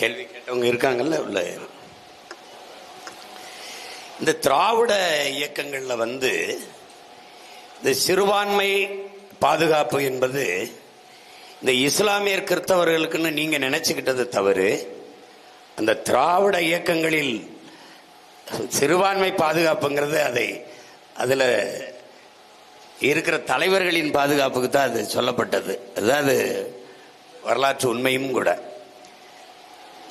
கேள்வி கேட்டவங்க இருக்காங்கல்ல உள்ள இந்த திராவிட இயக்கங்களில் வந்து இந்த சிறுபான்மை பாதுகாப்பு என்பது இந்த இஸ்லாமியர் கிறிஸ்தவர்களுக்குன்னு நீங்கள் நினச்சிக்கிட்டது தவறு. அந்த திராவிட இயக்கங்களில் சிறுபான்மை பாதுகாப்புங்கிறது அதை அதில் இருக்கிற தலைவர்களின் பாதுகாப்புக்கு தான் அது சொல்லப்பட்டது. அதாவது வரலாற்று உண்மையும் கூட.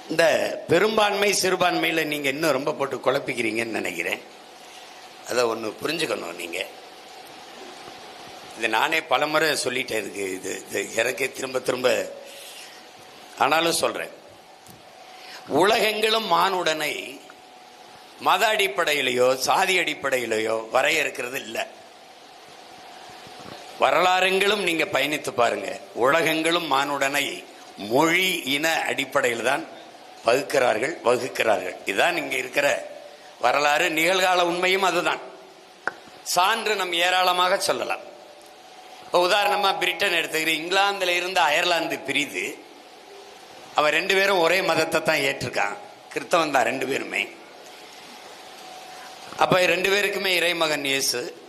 இந்த பெரும்பான்மை சிறுபான்மையில் நீங்கள் இன்னும் ரொம்ப போட்டு குழப்பிக்கிறீங்கன்னு நினைக்கிறேன். அதை ஒன்று புரிஞ்சுக்கணும் நீங்கள் இது நானே பலமுறை சொல்லிட்டேன் இருக்கு இது இது எனக்கே திரும்ப திரும்ப ஆனாலும் சொல்கிறேன் உலகெங்கிலும் மானுடனை மத அடிப்படையிலையோ சாதி அடிப்படையிலேயோ வரையறுக்கிறது இல்லை. வரலாறுங்களும் நீங்கள் பயணித்து பாருங்கள் உலகங்களும் மானுடனை மொழி இன அடிப்படையில் தான் வகுக்கிறார்கள் வகுக்கிறார்கள். இதுதான் இங்க இருக்கிற வரலாறு நிகழ்கால உண்மையும் அதுதான். சான்று நம் ஏராளமாக சொல்லலாம். இப்போ உதாரணமா பிரிட்டன் எடுத்துக்கிறேன் இங்கிலாந்துல இருந்து அயர்லாந்து பிரிது அவன் ரெண்டு பேரும் ஒரே மதத்தை தான் ஏற்றிருக்கான். கிறிஸ்தவன் தான் ரெண்டு பேருமே. அப்ப ரெண்டு பேருக்குமே இறைமகன் இயேசு.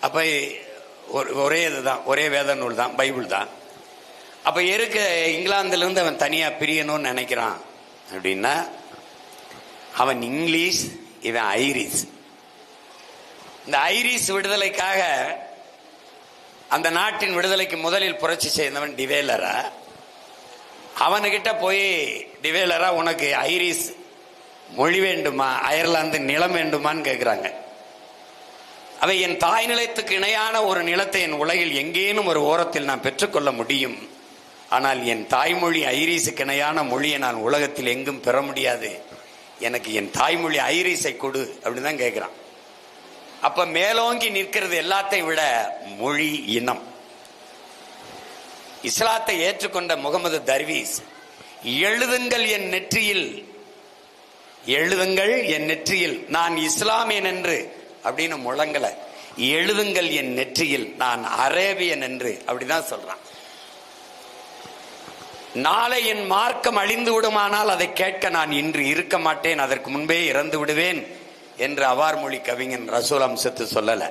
அப்ப ஒரு- ஒரே இதுதான் ஒரே வேத நூல் தான் பைபிள் தான். அப்ப இருக்க இங்கிலாந்துல இருந்து அவன் தனியா பிரியணும்னு நினைக்கிறான்? அப்படின்னா அவன் இங்கிலீஷ் இவன் ஐரிஷ். இந்த ஐரிஷ் விடுதலைக்காக அந்த நாட்டின் விடுதலைக்கு முதலில் புரட்சி செய்தவன் டிவேலரா? அவனுக்கிட்ட போய் டிவேலரா உனக்கு ஐரிஷ் மொழி வேண்டுமா? அயர்லாந்து நிலம் வேண்டுமான்னு கேட்குறாங்க அவை என் தாய் நிலத்துக்கு இணையான ஒரு நிலத்தை என் உலகில் எங்கேனும் ஒரு ஓரத்தில் நான் பெற்றுக்கொள்ள முடியும். ஆனால் என் தாய்மொழி ஐரிஸுக்கு இணையான மொழியை நான் உலகத்தில் எங்கும் பெற முடியாது. எனக்கு என் தாய்மொழி ஐரிஸை கொடு அப்படின்னு தான் கேட்குறான் அப்ப மேலோங்கி நிற்கிறது எல்லாத்தையும் விட மொழி இனம். இஸ்லாத்தை ஏற்றுக்கொண்ட முகமது தர்வீஸ் எழுதுங்கள் என் நெற்றியில் எழுதுங்கள் என் நெற்றியில் நான் இஸ்லாமியன் என்று அப்படின்னு முழங்கல. எழுதுங்கள் என் நெற்றியில் நான் அரேபியன் என்று அப்படிதான் சொல்றான். நாளை என் மார்க்கம் அழிந்து விடுமானால் அதை கேட்க நான் இன்று இருக்க மாட்டேன் அதற்கு முன்பே இறந்து விடுவேன் என்று அவார் மொழி கவிஞன் ரசூல் அம்சத்து சொல்லல.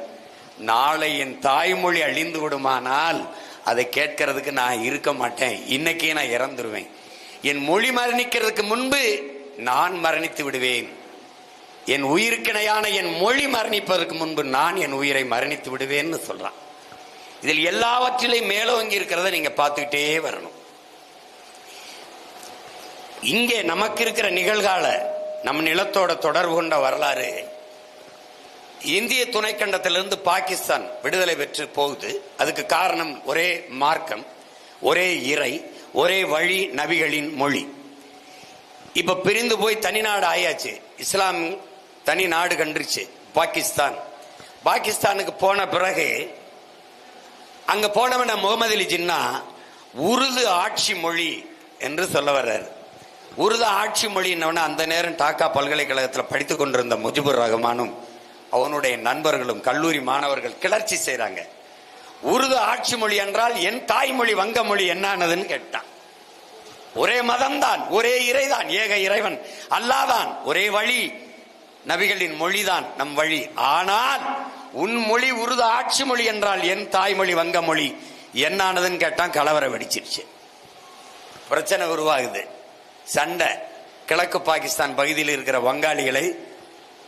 நாளை என் தாய்மொழி அழிந்து விடுமானால் அதை கேட்கறதுக்கு நான் இருக்க மாட்டேன் இன்னைக்கே நான் இறந்துருவேன். என் மொழி மரணிக்கிறதுக்கு முன்பு நான் மரணித்து விடுவேன். என் உயிருக்கிணையான என் மொழி மரணிப்பதற்கு முன்பு நான் என் உயிரை மரணித்து விடுவேன்னு சொல்றான். இதில் எல்லாவற்றிலையும் மேலோங்கி இருக்கிறத நீங்க பார்த்துக்கிட்டே வரணும். இங்கே நமக்கு இருக்கிற நிகழ்கால நம் நிலத்தோட தொடர்பு கொண்ட வரலாறு இந்திய துணைக்கண்டத்திலிருந்து பாகிஸ்தான் விடுதலை பெற்று போகுது. அதுக்கு காரணம் ஒரே மார்க்கம் ஒரே இறை ஒரே வழி நபிகளின் மொழி. இப்ப பிரிந்து போய் தனி நாடு ஆயாச்சு. இஸ்லாம் தனி நாடு கண்டுருச்சு பாகிஸ்தான். பாகிஸ்தானுக்கு போன பிறகு அங்க போனவன முகமது அலி ஜின்னா உருது ஆட்சி மொழி என்று சொல்ல வர்றாரு. உருது ஆட்சி மொழின்னவன அந்த நேரம் டாக்கா பல்கலைக்கழகத்தில் படித்துக் கொண்டிருந்த முஜிபுர் ரஹ்மானும் அவனுடைய நண்பர்களும் கல்லூரி மாணவர்கள் கிளர்ச்சி செய்கிறாங்க உருது ஆட்சி மொழி என்றால் என் தாய்மொழி வங்க மொழி என்னானதுன்னு கேட்டான். ஒரே மதம்தான் ஒரே இறைதான் ஏக இறைவன். அல்லாதான் ஒரே வழி. நபிகளின் மொழிதான் நம் வழி. ஆனால் உன் மொழி உருது ஆட்சி மொழி என்றால் என் தாய்மொழி வங்க மொழி என்னானதுன்னு கேட்டான் கலவரம் வெடிச்சிருச்சு பிரச்சனை உருவாகுது. சண்டை. கிழக்கு பாகிஸ்தான் பகுதியில் இருக்கிற வங்காளிகளை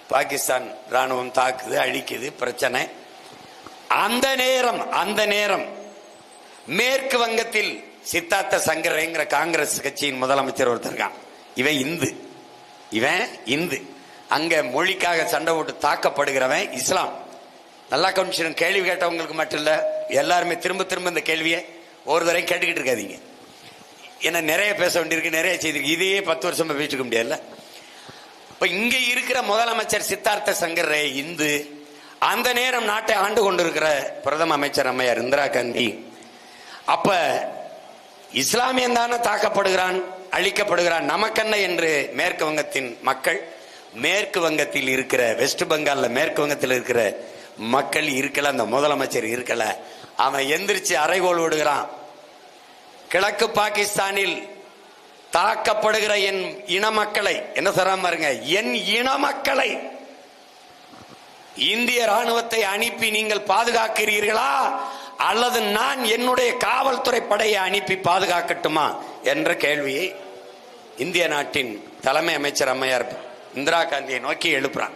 பாகிஸ்தான் ராணுவம் தாக்குது அழிக்குது பிரச்சனை. அந்த நேரம் அந்த நேரம் மேற்கு வங்கத்தில் சித்தார்த்த சங்கரங்கிற காங்கிரஸ் கட்சியின் முதலமைச்சர் ஒருத்தர் இவன் இந்து. இவன் இந்து. அங்க மொழிக்காக சண்டை போட்டு தாக்கப்படுகிறவன் இஸ்லாம். நல்லா கவனிச்சிடும் கேள்வி கேட்டவங்களுக்கு மட்டும் இல்ல. எல்லாருமே திரும்ப திரும்ப இந்த கேள்வியை ஒரு தடவை கேட்டுக்கிட்டு இருக்காதீங்க. ஏன்னா நிறைய பேச வேண்டியிருக்கு நிறைய செய்திருக்கு. இதையே பத்து வருஷமா பேசிக்க முடியாதுல்ல இப்ப இங்க இருக்கிற முதலமைச்சர் சித்தார்த்த சங்கர் ரே இந்து அந்த நேரம் நாட்டை ஆண்டு கொண்டிருக்கிற பிரதம அமைச்சர் அம்மையார் இந்திரா காந்தி அப்ப இஸ்லாமியன் தானே தாக்கப்படுகிறான் அழிக்கப்படுகிறான் நமக்கென்ன என்று மேற்கு வங்கத்தின் மக்கள் மேற்கு வங்கத்தில் இருக்கிற வெஸ்ட் பெங்கால்ல மேற்கு வங்கத்தில் இருக்கிற மக்கள் இருக்கல அந்த முதலமைச்சர் இருக்கல. அவன் எந்திரிச்சு அரைகோல் விடுகிறான். கிழக்கு பாகிஸ்தானில் தாக்கப்படுகிற என் இன மக்களை என்ன சொல்றாம இருங்க என் இன மக்களை இந்திய ராணுவத்தை அனுப்பி நீங்கள் பாதுகாக்கிறீர்களா? அல்லது நான் என்னுடைய காவல்துறை படையை அனுப்பி பாதுகாக்கட்டுமா? என்ற கேள்வியை இந்திய நாட்டின் தலைமை அமைச்சர் அம்மையார் இந்திரா காந்தியை நோக்கி எழுப்புறான்.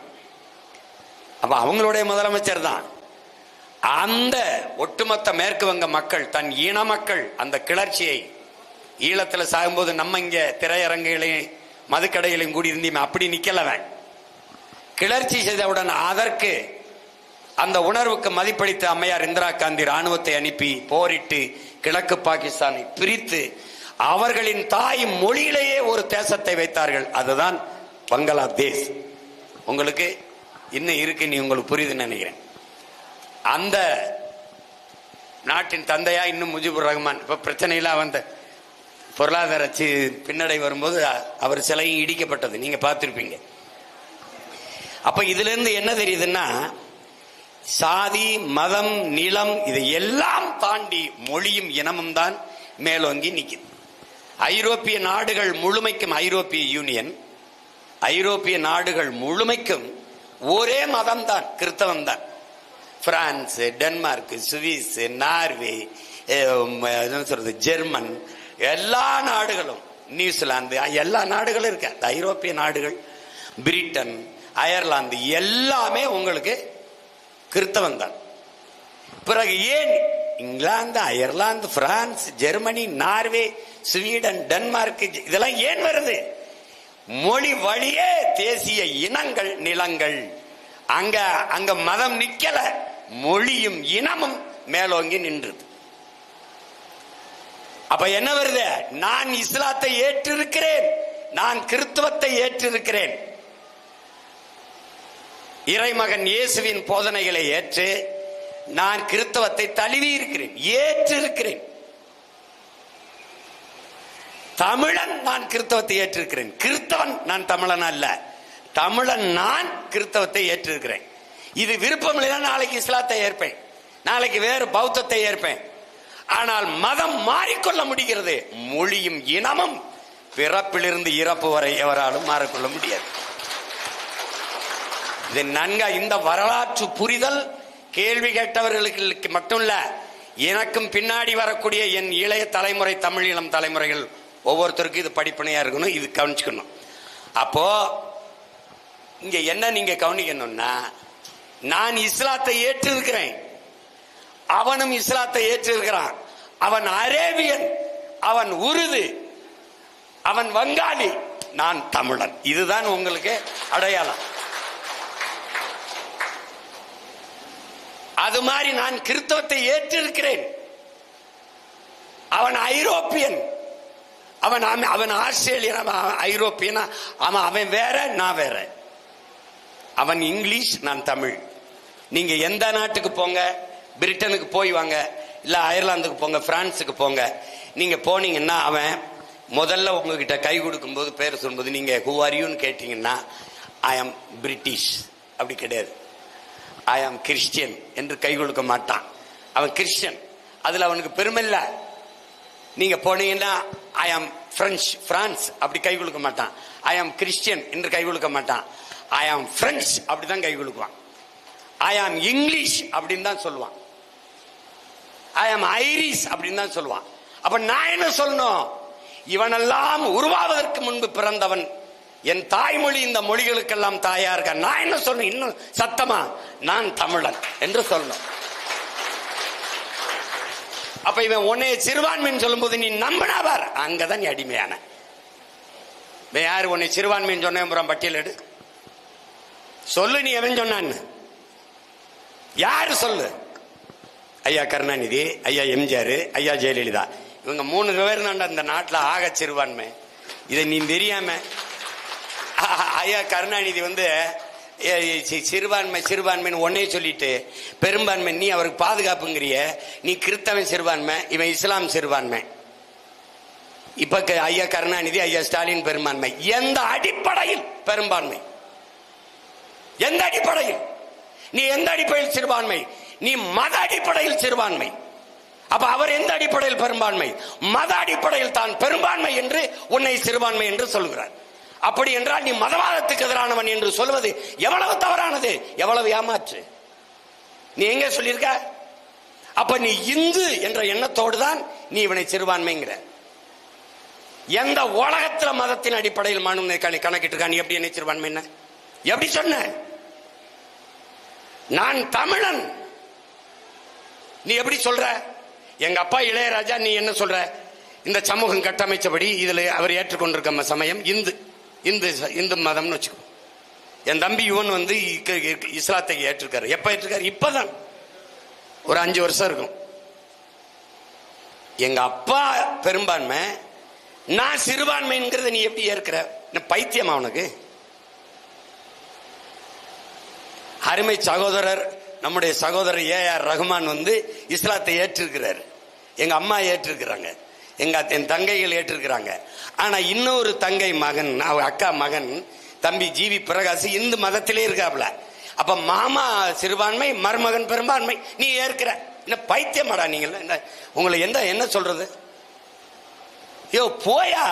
அப்ப அவங்களுடைய முதலமைச்சர் தான். அந்த ஒட்டுமொத்த மேற்கு வங்க மக்கள் தன் இன மக்கள் அந்த கிளர்ச்சியை ஈழத்தில் சாகும்போது நம்ம இங்க திரையரங்குகளையும் மதுக்கடைகளையும் கூடி இருந்தீங்க அப்படி நிக்கலவன் கிளர்ச்சி செய்தவுடன் அதற்கு அந்த உணர்வுக்கு மதிப்பளித்த அம்மையார் இந்திரா காந்தி ராணுவத்தை அனுப்பி போரிட்டு கிழக்கு பாகிஸ்தானை பிரித்து அவர்களின் தாய் மொழியிலேயே ஒரு தேசத்தை வைத்தார்கள். அதுதான் பங்களாதேஷ் உங்களுக்கு இன்னும் இருக்கு நீ உங்களுக்கு புரியுதுன்னு நினைக்கிறேன். அந்த நாட்டின் தந்தையா இன்னும் முஜிபுர் ரஹ்மான். இப்ப பிரச்சனையெல்லாம் வந்த பொருளாதார சி- பின்னடை வரும்போது அவர் சிலையும் இடிக்கப்பட்டது. நீங்க பார்த்துருப்பீங்க. அப்ப இதுல இருந்து என்ன தெரியுதுன்னா சாதி மதம் நிலம் இதை எல்லாம் தாண்டி மொழியும் இனமும் தான் மேலோங்கி நிற்கிது ஐரோப்பிய நாடுகள் முழுமைக்கும் ஐரோப்பிய யூனியன் ஐரோப்பிய நாடுகள் முழுமைக்கும் ஒரே மதம் தான் கிறிஸ்தவம் தான் பிரான்ஸு டென்மார்க்கு சுவிஸு நார்வே என்ன சொல்றது ஜெர்மன் எல்லா நாடுகளும் நியூசிலாந்து எல்லா நாடுகளும் இருக்கு அந்த ஐரோப்பிய நாடுகள் பிரிட்டன் அயர்லாந்து எல்லாமே உங்களுக்கு கிறித்தவன் தான். பிறகு ஏன் England Ireland France Germany Norway Sweden Denmark இதெல்லாம் ஏன் வருது? மொழி வழியே தேசிய இனங்கள் நிலங்கள். அங்க அங்க மதம் நிக்கல. மொழியும் இனமும் மேலோங்கி நின்றது. அப்ப என்ன வருது? நான் இஸ்லாத்தை ஏற்றிருக்கிறேன். நான் கிறிஸ்துவத்தை ஏற்றிருக்கிறேன். இறைமகன் இயேசுவின் போதனைகளை ஏற்று நான் கிறிஸ்தவத்தை தழுவி இருக்கிறேன் ஏற்றிருக்கிறேன். தமிழன் நான் கிறிஸ்தவத்தை ஏற்றிருக்கிறேன். கிறிஸ்தவன் நான் தமிழன் அல்ல. தமிழன் நான் கிறிஸ்தவத்தை ஏற்றிருக்கிறேன். இது விருப்பம் இல்லைன்னா நாளைக்கு இஸ்லாத்தை ஏற்பேன். நாளைக்கு வேறு பௌத்தத்தை ஏற்பேன். ஆனால் மதம் மாறிக்கொள்ள முடிகிறது. மொழியும் இனமும் பிறப்பிலிருந்து இறப்பு வரை எவராலும் மாறிக்கொள்ள முடியாது. இது நன்கா இந்த வரலாற்று புரிதல் கேள்வி கேட்டவர்களுக்கு மட்டும் இல்ல எனக்கும் பின்னாடி வரக்கூடிய என் இளைய தலைமுறை தமிழ் இளம் தலைமுறைகள் ஒவ்வொருத்தருக்கும் இது படிப்பனையா இருக்கணும் இது கவனிச்சுக்கணும். அப்போ இங்க என்ன நீங்க கவனிக்கணும்னா நான் இஸ்லாத்தை ஏற்றிருக்கிறேன். அவனும் இஸ்லாத்தை ஏற்றிருக்கிறான். அவன் அரேபியன் அவன் உருது அவன் வங்காளி. நான் தமிழன். இதுதான் உங்களுக்கு அடையாளம். அது மாதிரி நான் கிறிஸ்தவத்தை ஏற்றிருக்கிறேன். அவன் ஐரோப்பியன். அவன் அவன் ஆஸ்திரேலியன் அவன் ஐரோப்பியனா அவன் அவன் வேற நான் வேற. அவன் இங்கிலீஷ் நான் தமிழ். நீங்க எந்த நாட்டுக்கு போங்க பிரிட்டனுக்கு போய் வாங்க இல்ல அயர்லாந்துக்கு போங்க பிரான்ஸுக்கு போங்க. நீங்க போனீங்கன்னா அவன் முதல்ல உங்ககிட்ட கை கொடுக்கும்போது பேர் சொல்லும்போது நீங்க ஹூ ஆர் கேட்டீங்கன்னா ஐ ஆம் பிரிட்டிஷ் அப்படி கிடையாது. ஐ ஆம் கிறிஸ்டியன் என்று கை கொடுக்க மாட்டான். அவன் கிறிஸ்டியன் அதுல அவனுக்கு பெருமை இல்லை. நீங்க போனீங்கன்னா ஐ ஆம் பிரெஞ்சு பிரான்ஸ் அப்படி கை கொடுக்க மாட்டான். ஐ ஆம் கிறிஸ்டியன் என்று கை கொடுக்க மாட்டான். ஐ ஆம் அப்படி அப்படிதான் கை கொடுக்குவான் ஐ ஆம் இங்கிலீஷ் அப்படின்னு தான் சொல்லுவான். ஐ ஆம் ஐரிஷ் அப்படின்னு தான் சொல்லுவான். அப்ப நான் என்ன சொல்லணும்? இவனெல்லாம் உருவாவதற்கு முன்பு பிறந்தவன். என் தாய்மொழி இந்த மொழிகளுக்கெல்லாம் தாயா இருக்க? நான் என்ன சொல்லணும்? இன்னும் சத்தமா? நான் தமிழன் என்று சொல்லணும். அப்ப இவன் உன்னைய சிறுபான்மைன்னு சொல்லும்போது நீ நம்பினாவார் அங்கதான் நீ அடிமையான. யார்? உன்னை சிறுபான்மைன்னு சொன்னேன் புறம் பட்டியலிடு சொல்லு நீ எவன் சொன்னான்னு? யாரு சொல்லு? ஐயா கருணாநிதி ஐயா எம்ஜிஆர் ஐயா ஜெயலலிதா. இவங்க மூணு பேர் தான் இந்த நாட்டில் ஆக சிறுபான்மை. இதை நீ தெரியாம ஐயா கருணாநிதி வந்து சிறுபான்மை சிறுபான்மைன்னு ஒன்னே சொல்லிட்டு பெரும்பான்மை நீ அவருக்கு பாதுகாப்புங்கிறிய நீ கிறிஸ்தவன் சிறுபான்மை இவன் இஸ்லாம் சிறுபான்மை. இப்ப க- ஐயா கருணாநிதி ஐயா ஸ்டாலின் பெரும்பான்மை. எந்த அடிப்படையில் பெரும்பான்மை. எந்த அடிப்படையில்? நீ எந்த அடிப்படையில் சிறுபான்மை? நீ மத அடிப்படையில் சிறுபான்மை. அப்ப அவர் எந்த அடிப்படையில் பெரும்பான்மை? மத அடிப்படையில் தான் பெரும்பான்மை என்று உன்னை சிறுபான்மை என்று சொல்கிறார். அப்படி என்றால் நீ மதவாதத்துக்கு எதிரானவன் என்று சொல்வது எவ்வளவு தவறானது? எவ்வளவு ஏமாற்று? நீ எங்க சொல்லியிருக்க? அப்ப நீ இந்து என்ற எண்ணத்தோடு தான் நீ இவனை சிறுபான்மைங்கிற. எந்த உலகத்துல மதத்தின் அடிப்படையில் மனு கணக்கிட்டு இருக்கான் நீ எப்படி என்ன சிறுபான்மை என்ன எப்படி சொன்ன? நான் தமிழன். நீ எப்படி சொல்ற? எங்க அப்பா இளையராஜா நீ என்ன சொல்ற? இந்த சமூகம் கட்டமைச்சபடி இதுல அவர் ஏற்றுக்கொண்டிருக்க சமயம் இந்து இந்து இந்து மதம்னு வச்சுக்கோ. என் தம்பி யுவன் வந்து இஸ்லாத்தை ஏற்றிருக்காரு. எப்ப ஏற்றிருக்காரு? இப்பதான். ஒரு அஞ்சு வருஷம் இருக்கும். எங்க அப்பா பெரும்பான்மை நான் சிறுபான்மைங்கிறத நீ எப்படி ஏற்கிற? என்ன பைத்தியமா உனக்கு? அருமை சகோதரர் நம்முடைய சகோதரர் ஏ ஆர் ரஹ்மான் வந்து இஸ்லாத்தை ஏற்றிருக்கிறார். எங்க அம்மா ஏற்றிருக்கிறாங்க. எங்க என் தங்கைகள் ஏற்றிருக்கிறாங்க. ஆனா இன்னொரு தங்கை மகன் அவ அக்கா மகன் தம்பி ஜிவி பிரகாஷ் இந்து மதத்திலே இருக்காப்ல. அப்ப மாமா சிறுபான்மை மருமகன் பெரும்பான்மை நீ ஏற்கிற. என்ன பைத்தியமாடா நீங்கள் என்ன உங்களை எந்த என்ன சொல்றது? யோ போயா?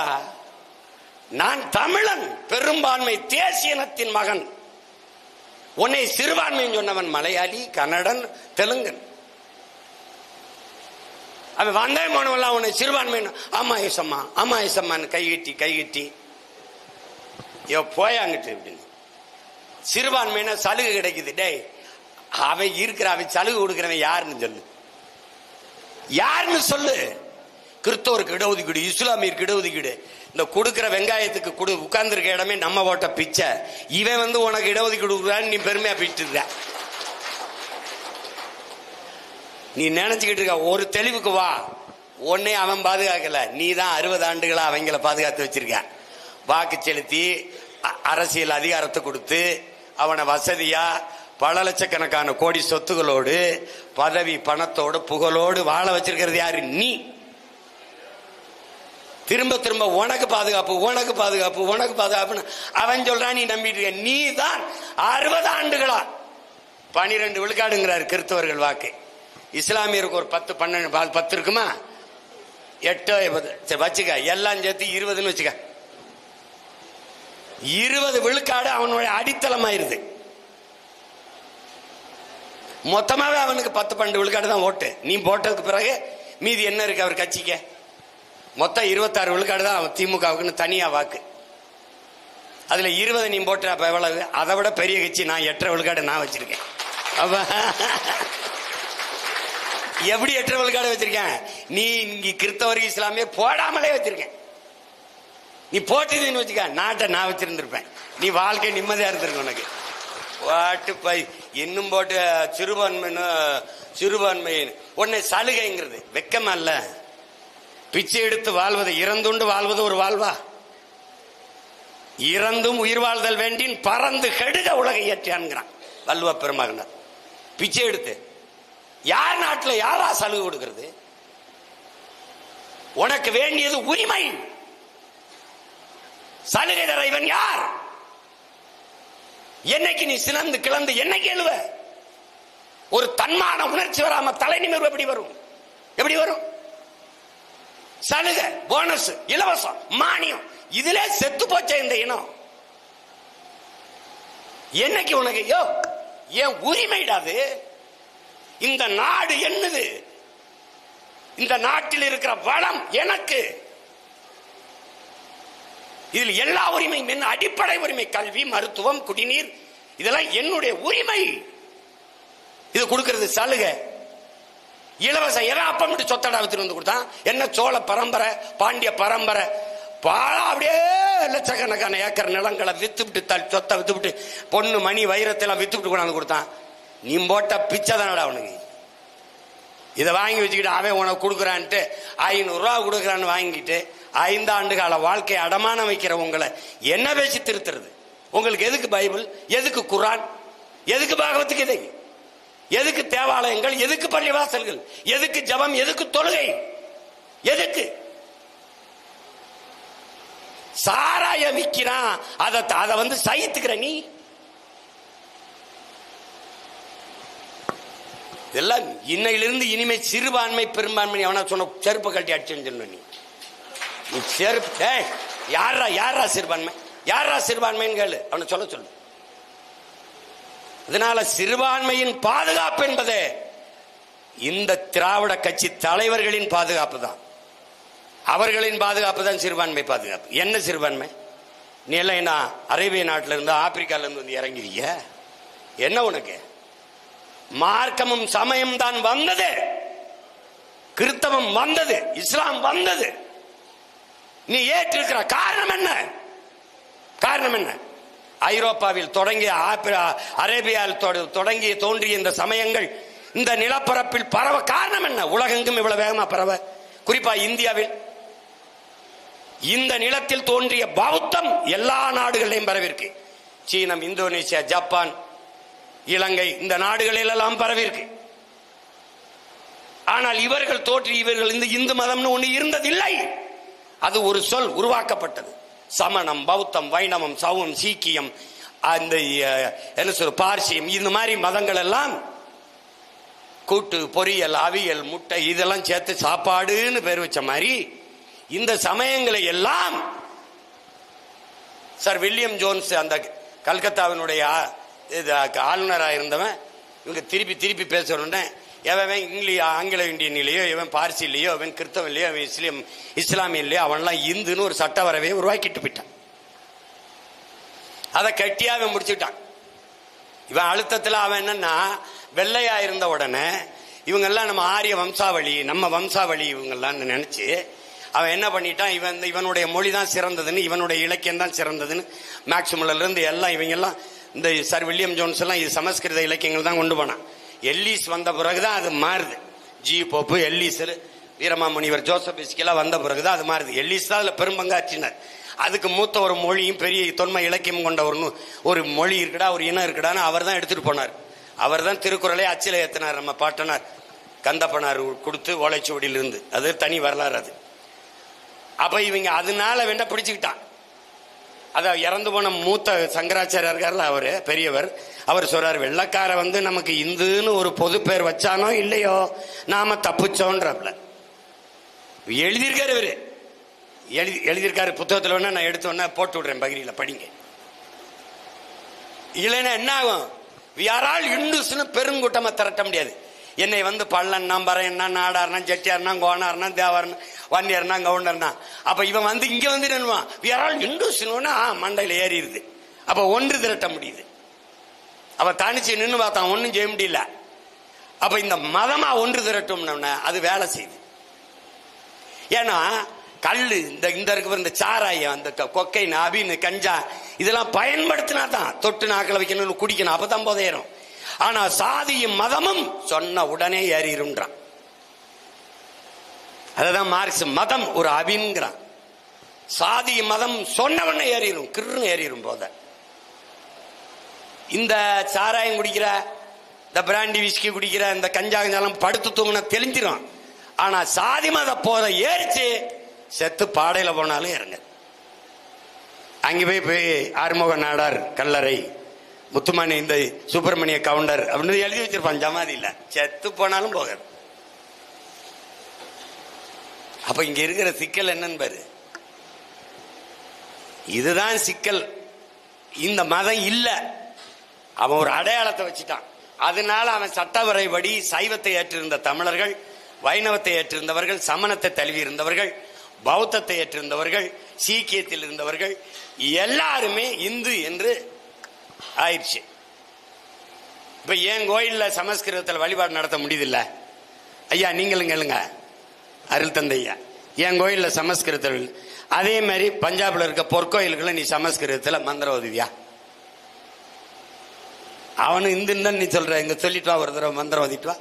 நான் தமிழன் பெரும்பான்மை தேசியனத்தின் மகன். உன்னை சிறுபான்மைன்னு சொன்னவன் மலையாளி கன்னடன் தெலுங்கன். அவன் வந்தே போனவெல்லாம் உன்னை சிறுபான்மை ஆமா ஏசம்மா ஆமா ஏசம்மான்னு கைகட்டி கைகட்டி ஐயோ போயாங்கிட்டு இப்படின்னு. சிறுபான்மைனா சலுகை கிடைக்குது. டேய் அவன் இருக்கிற அவன் சலுகை கொடுக்குறவன் யாருன்னு சொல்லு. யாருன்னு சொல்லு. கிறிஸ்தவருக்கு இடஒதுக்கீடு இஸ்லாமியருக்கு இடஒதுக்கீடு. இந்த கொடுக்குற வெங்காயத்துக்கு கொடு உட்கார்ந்துருக்க இடமே நம்ம ஓட்ட பிச்சை. இவன் வந்து உனக்கு இடஒதுக்கீடு கொடுக்குறான்னு நீ பெருமையா பிடிட்டு நீ நினைச்சுக்கிட்டு இருக்க ஒரு தெளிவுக்கு வா. உன்னை அவன் பாதுகாக்கல. நீ தான் அறுபது ஆண்டுகளாக அவங்கள பாதுகாத்து வச்சிருக்க. வாக்கு செலுத்தி அ- அரசியல் அதிகாரத்தை கொடுத்து அவனை வசதியா பல லட்சக்கணக்கான கோடி சொத்துகளோடு பதவி பணத்தோடு புகழோடு வாழ வச்சிருக்கிறது யாரு? நீ. திரும்ப திரும்ப உனக்கு பாதுகாப்பு உனக்கு பாதுகாப்பு உனக்கு பாதுகாப்புன்னு அவன் சொல்றான் நீ நம்பிட்டு இருக்க. நீ தான் அறுபது ஆண்டுகளா பனிரெண்டு விழுக்காடுங்கிறார் கிறிஸ்தவர்கள் வாக்கு. இஸ்லாமியருக்கு ஒரு பத்து பன்னெண்டு பால் பத்து இருக்குமா? எட்டோ இருபது சரி வச்சுக்க. எல்லாம் சேர்த்து இருபதுன்னு வச்சுக்க. இருபது விழுக்காடு அவனுடைய அடித்தளமாயிருது. மொத்தமாவே அவனுக்கு பத்து பன்னெண்டு விழுக்காடு தான் ஓட்டு. நீ போட்டதுக்கு பிறகு மீதி என்ன இருக்கு அவர் கட்சிக்கு? மொத்தம் இருபத்தாறு விழுக்காடு தான் திமுகவுக்குன்னு தனியா வாக்கு. அதுல இருபது நீ போட்ட அப்ப எவ்வளவு? அதை விட பெரிய கட்சி நான் எட்டரை விழுக்காடு நான் வச்சிருக்கேன். அப்ப எப்படி எட்டரை விழுக்காடு வச்சிருக்கேன்? நீ இங்க கிறிஸ்தவர் இஸ்லாமிய போடாமலே வச்சிருக்கேன். நீ போட்டதுன்னு வச்சுக்க நாட்டை நான் வச்சிருந்திருப்பேன். நீ வாழ்க்கை நிம்மதியா இருந்திருக்கும் உனக்கு. வாட்டு பை இன்னும் போட்டு சிறுபான்மைன்னு சிறுபான்மை உன்னை சலுகைங்கிறது. வெக்கமா இல்லை. பிச்சை எடுத்து வாழ்வது இறந்துண்டு வாழ்வது ஒரு வாழ்வா? இறந்தும் உயிர் வாழ்தல் வேண்டின் பறந்து கெடுக உலகை இயற்றியான்கிறான் வல்லுவ பெருமகனர். பிச்சை எடுத்து யார் நாட்டில் யாரா சலுகை கொடுக்கிறது? உனக்கு வேண்டியது உரிமை. சலுகை தர இவன் யார்? என்னைக்கு நீ சினந்து கிளந்து என்னைக்கு எழுவ? ஒரு தன்மான உணர்ச்சி வராம தலை நிமிர்வு எப்படி வரும்? எப்படி வரும்? சலுகை போனஸ் இலவசம் மானியம். இதுல செத்து போச்ச இந்த இனம். என்னைக்கு உனக்கு யோ என் உரிமைடாது இந்த நாடு என்னது? இந்த நாட்டில் இருக்கிற வளம் எனக்கு. இதில் எல்லா உரிமையும் என்ன? அடிப்படை உரிமை கல்வி மருத்துவம் குடிநீர். இதெல்லாம் என்னுடைய உரிமை. இது கொடுக்கிறது சலுகை. இலவசம் இராப்பம் சொத்தடா வித்துட்டு வந்து கொடுத்தான். என்ன சோழ பரம்பரை பாண்டிய பரம்பரை. பாழா அப்படியே லட்சக்கணக்கான ஏக்கர் நிலங்களை வித்துவிட்டு விட்டு தல் சொத்தை வித்து விட்டு பொண்ணு மணி வைரத்தெல்லாம் வித்துவிட்டு கொண்டாந்து கொடுத்தான். நீ போட்ட பிச்சை தானடா அவனுக்கு இதை வாங்கி வச்சுக்கிட்டு அவன் உனக்கு கொடுக்குறான்ட்டு ஐநூறுரூவா கொடுக்குறான்னு வாங்கிட்டு ஐந்தாண்டு கால வாழ்க்கையை அடமானம் வைக்கிற உங்களை என்ன பேசி திருத்துறது? உங்களுக்கு எதுக்கு பைபிள்? எதுக்கு குரான் எதுக்கு பாகவத்துக்கு இதை? எதுக்கு தேவாலயங்கள் எதுக்கு பள்ளிவாசல்கள் எதுக்கு ஜபம் எதுக்கு தொழுகை எதுக்கு? சாராய விக்கிறான் அதை அதை வந்து சகித்துக்கிற நீ. இதெல்லாம் இன்னையிலிருந்து இனிமே சிறுபான்மை பெரும்பான்மை அவனா சொன்ன செருப்பு கட்டி அடிச்சுன்னு சொன்ன நீ. நீ செருப்பு யாரா யாரா சிறுபான்மை? யாரா சிறுபான்மைன்னு கேளு. அவனை சொல்ல சொல்லு. அதனால சிறுபான்மையின் பாதுகாப்பு என்பது இந்த திராவிட கட்சி தலைவர்களின் பாதுகாப்பு தான். அவர்களின் பாதுகாப்பு தான் சிறுபான்மை பாதுகாப்பு. என்ன சிறுபான்மை? நீ எல்லாம் என்ன அரேபிய நாட்டில இருந்து ஆப்பிரிக்கால இருந்து வந்து இறங்கிறீங்க என்ன உனக்கு? மார்க்கமும் சமயம் தான் வந்தது. கிறித்தவம் வந்தது. இஸ்லாம் வந்தது. நீ ஏற்றிருக்கிற காரணம் என்ன? காரணம் என்ன? ஐரோப்பாவில் தொடங்கிய அரேபியாவில் தொட- தொடங்கி தோன்றிய இந்த சமயங்கள் இந்த நிலப்பரப்பில் பரவ காரணம் என்ன? உலகெங்கும் இவ்வளவு வேகமா பரவ. குறிப்பா இந்தியாவில் இந்த நிலத்தில் தோன்றிய பௌத்தம் எல்லா நாடுகளிலும் பரவிருக்கு சீனம் இந்தோனேசியா ஜப்பான் இலங்கை இந்த நாடுகளில் எல்லாம் பரவிருக்கு ஆனால் இவர்கள் தோற்றி இவர்கள் இந்த இந்து மதம்னு ஒன்று இருந்ததில்லை. அது ஒரு சொல் உருவாக்கப்பட்டது. சமணம் பௌத்தம் வைணவம் சௌவம் சீக்கியம் அந்த என்ன சொல்ற பார்சியம் இந்த மாதிரி மதங்கள் எல்லாம் கூட்டு பொரியல் அவியல் முட்டை இதெல்லாம் சேர்த்து சாப்பாடுன்னு பேர் வச்ச மாதிரி இந்த சமயங்களை எல்லாம் சார் வில்லியம் ஜோன்ஸ் அந்த கல்கத்தாவினுடைய இது ஆளுநராக இருந்தவன் இவங்க திருப்பி திருப்பி பேசுறோன்னே எவன் இங்கிலீஷ் ஆங்கில இந்தியன்லையோ இவன் பார்சிலையோ அவன் கிறிஸ்தவன்லையோ அவன் இஸ்லீம் இஸ்லாமியன்லையோ அவன்லாம் இந்துன்னு ஒரு சட்ட வரவையை உருவாக்கிட்டு போயிட்டான். அதை கட்டியாக அவன் முடிச்சுட்டான். இவன் அழுத்தத்தில் அவன் என்னன்னா வெள்ளையா இருந்த உடனே இவங்கெல்லாம் நம்ம ஆரிய வம்சாவளி நம்ம வம்சாவளி இவங்கெல்லாம் நினைச்சு அவன் என்ன பண்ணிட்டான்? இவன் இந்த இவனுடைய மொழி தான் சிறந்ததுன்னு இவனுடைய இலக்கியம் தான் சிறந்ததுன்னு மேக்சிமல்ல எல்லாம் இவங்கெல்லாம் இந்த சர் வில்லியம் ஜோன்ஸ் எல்லாம் இது சமஸ்கிருத இலக்கியங்கள் தான் கொண்டு போனான். எல்லீஸ் வந்த பிறகுதான் அது மாறுது. G Pope Ellis Veeramamunivar Joseph இஸ்கெல்லாம் வந்த பிறகுதான் அது மாறுது. எல்லீஸ் தான் அதுல பெரும்பங்காற்றினார் அதுக்கு மூத்த ஒரு மொழியும் பெரிய தொன்மை இலக்கியம் கொண்ட ஒரு ஒரு மொழி இருக்குடா ஒரு இனம் இருக்குடான்னு அவர் தான் எடுத்துட்டு போனார். அவர் தான் திருக்குறளை அச்சில ஏத்தினார் நம்ம பாட்டனார் கந்தப்பனார் கொடுத்து ஓலைச்சுவடியிலிருந்து. அது தனி வரலாறு அது. அப்ப இவங்க அதனால வேண்டாம் பிடிச்சுக்கிட்டான். அதான் இறந்து போன மூத்த சங்கராச்சாரியா இருக்கார்ல அவரு பெரியவர் அவர் சொல்றார் வெள்ளக்கார வந்து நமக்கு இந்துன்னு ஒரு பொது பேர் வச்சானோ இல்லையோ நாம தப்பிச்சோன்றப்பல எழுதியிருக்காரு இவரு. எழுதி எழுதியிருக்காரு புத்தகத்தில் வேணா நான் எடுத்து வேணா போட்டு விடுறேன் பகிரியில் படிங்க. இல்லைன்னா என்ன ஆகும்? யாரால் இந்துஸ்னு பெருங்கூட்டமா திரட்ட முடியாது. என்னை வந்து பள்ளன்னா பறையன்னா நாடார்னா ஜெட்டியார்னா கோனார்னா தேவார்னா வன்னியர்னா கவுண்டர்னா. அப்போ இவன் வந்து இங்கே வந்து நின்னுவான் யாரால் இந்துஸ்னு மண்டையில் ஏறிடுது. அப்போ ஒன்று திரட்ட முடியுது. அப்ப தனிச்சு நின்று பார்த்தான் ஒன்றும் செய்ய முடியல. அப்போ இந்த மதமாக ஒன்று திரட்டும்னு அது வேலை செய்யுது. ஏன்னா கல் இந்த இந்த இருக்கிற இந்த சாராயம் அந்த க- கொக்கைன் கஞ்சா இதெல்லாம் பயன்படுத்தினா தான் தொட்டு நாக்கில் வைக்கணும்னு குடிக்கணும். அப்பதான் போதையிரும் ஆனால் சாதியும் மதமும் சொன்ன உடனே ஏறிடும்ன்றான் அதுதான் மார்க்ஸ். மதம் ஒரு அபின்கிறான். சாதி மதம் சொன்ன ஏறிடும் கிருன்னு ஏறிடும் போத. இந்த சாராயம் குடிக்கிற இந்த பிராண்டி விஸ்கி குடிக்கிற இந்த கஞ்சா கஞ்சாலாம் படுத்து தூங்கினா தெளிஞ்சிடும் ஆனால் சாதி மத போத ஏறிச்சு செத்து பாடையில் போனாலும் இறங்க. அங்கே போய் போய் ஆறுமுக நாடார் கல்லறை முத்துமானி இந்த சுப்பிரமணிய கவுண்டர் அப்படின்னு எழுதி வச்சிருப்பான் இல்லை செத்து போனாலும் போகாது. அப்ப இங்க இருக்கிற சிக்கல் என்னன்னு பாரு. இதுதான் சிக்கல். இந்த மதம் இல்லை. அவன் ஒரு அடையாளத்தை வச்சுட்டான். அதனால அவன் சட்டவரைபடி சைவத்தை ஏற்றிருந்த தமிழர்கள் வைணவத்தை ஏற்றிருந்தவர்கள் சமணத்தை தழுவி இருந்தவர்கள் பௌத்தத்தை ஏற்றிருந்தவர்கள் சீக்கியத்தில் இருந்தவர்கள் எல்லாருமே இந்து என்று ஆயிடுச்சு. இப்ப என் கோயில்ல சமஸ்கிருதத்தில் வழிபாடு நடத்த முடியுதில்ல? ஐயா நீங்களும் கேளுங்க. அருள் தந்தையா என் கோயில்ல சமஸ்கிருதத்தில்? அதே மாதிரி பஞ்சாப்ல இருக்க பொற்கோயில்களை நீ சமஸ்கிருதத்தில் மந்திர உதவியா? அவனு இந்துன்னு தான் நீ சொல்ற இங்க சொல்லிட்டு வா ஒரு தடவை மந்திரம் ஓதிட்டு வா.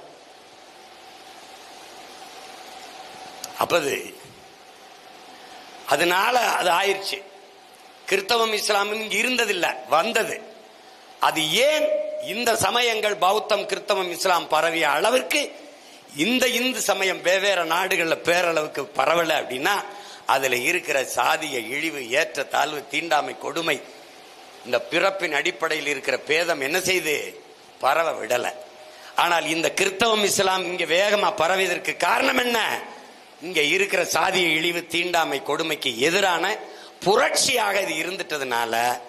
அப்பது அதனால அது ஆயிடுச்சு. கிறிஸ்தவம் இஸ்லாமும் இங்க இருந்ததில்லை வந்தது. அது ஏன் இந்த சமயங்கள் பௌத்தம் கிறிஸ்தவம் இஸ்லாம் பரவிய அளவிற்கு இந்த இந்து சமயம் வெவ்வேறு நாடுகளில் பேரளவுக்கு பரவலை அப்படின்னா அதில் இருக்கிற சாதிய இழிவு ஏற்ற தாழ்வு தீண்டாமை கொடுமை இந்த பிறப்பின் அடிப்படையில் இருக்கிற பேதம் என்ன செய்து? பரவ விடல. ஆனால் இந்த கிறிஸ்தவம் இஸ்லாம் இங்க வேகமா பரவியதற்கு காரணம் என்ன? இங்க இருக்கிற சாதிய இழிவு தீண்டாமை கொடுமைக்கு எதிரான புரட்சியாக இது இருந்துட்டதுனால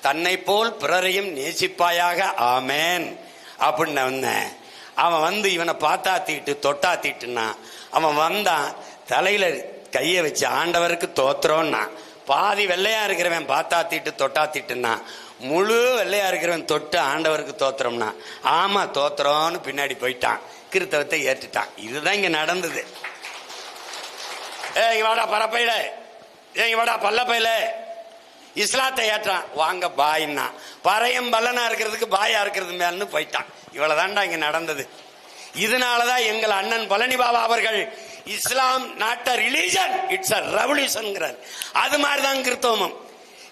தன்னை போல் பிறரையும் நேசிப்பாயாக ஆமேன். அப்படின்னு வந்தேன். அவன் வந்து இவனை பார்த்தாத்திட்டு தொட்டாத்திட்டுனா அவன் வந்தான் தலையில கையை வச்சு ஆண்டவருக்கு தோத்துறோன்னா பாதி வெள்ளையா இருக்கிறவன் பார்த்தா தீட்டு தொட்டா தீட்டுன்னா முழு வெள்ளையா இருக்கிறவன் தொட்டு ஆண்டவருக்கு தோத்துறோம்னா ஆமா தோத்துறோம்னு பின்னாடி போயிட்டான். கிறித்தவத்தை ஏற்றுட்டான் இதுதான் இங்க நடந்தது. ஏய் வாடா பரப்பையில. ஏய் வாடா பல்லப்பையில. இஸ்லாத்தை ஏற்றான். வாங்க பாயின்னா. பறையம் பல்லனா இருக்கிறதுக்கு பாயா இருக்கிறது மேல்னு போயிட்டான். இவ்வளவுதான்டா இங்க நடந்தது. இதனாலதான் எங்கள் அண்ணன் பழனி பாபா அவர்கள் Islam not religion it's a revolution அது மாதிரிதான் கிறிஸ்தவமும்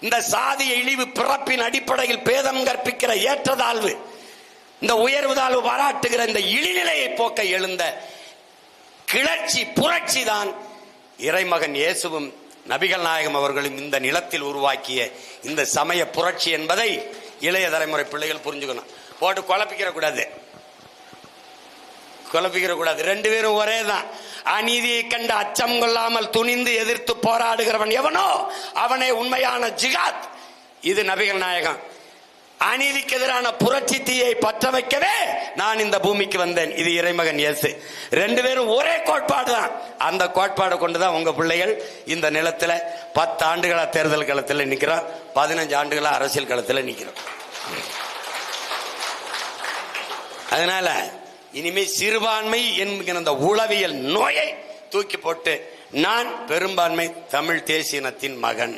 இந்த சாதிய இழிவு பிறப்பின் அடிப்படையில் பேதம் கற்பிக்கிற ஏற்றதாழ்வு இந்த உயர்வு தாழ்வு பாராட்டுகிற இந்த இழிநிலையை போக்க எழுந்த கிளர்ச்சி புரட்சி தான் இறைமகன் இயேசுவும் நபிகள் நாயகம் அவர்களும் இந்த நிலத்தில் உருவாக்கிய இந்த சமய புரட்சி என்பதை இளைய தலைமுறை பிள்ளைகள் புரிஞ்சுக்கணும். போட்டு குழப்பிக்கிற கூடாது குழப்பிக்கிற கூடாது ரெண்டு பேரும் ஒரே தான் அநீதியை கண்டு அச்சம் கொள்ளாமல் துணிந்து எதிர்த்து போராடுகிறவன் எவனோ அவனே உண்மையான ஜிகாத் இது நபிகள் நாயகம். அநீதிக்கு எதிரான புரட்சி தீயை பற்ற வைக்கவே நான் இந்த பூமிக்கு வந்தேன். இது இறைமகன் இயேசு. ரெண்டு பேரும் ஒரே கோட்பாடு தான். அந்த கோட்பாடை கொண்டுதான் உங்க பிள்ளைகள் இந்த நிலத்துல பத்து ஆண்டுகளா தேர்தல் களத்தில் நிக்கிறோம். பதினஞ்சு ஆண்டுகளா அரசியல் களத்தில் நிக்கிறோம். அதனால இனிமே சிறுபான்மை என்கிற அந்த உளவியல் நோயை தூக்கி போட்டு நான் பெரும்பான்மை தமிழ் தேசியனத்தின் மகன்.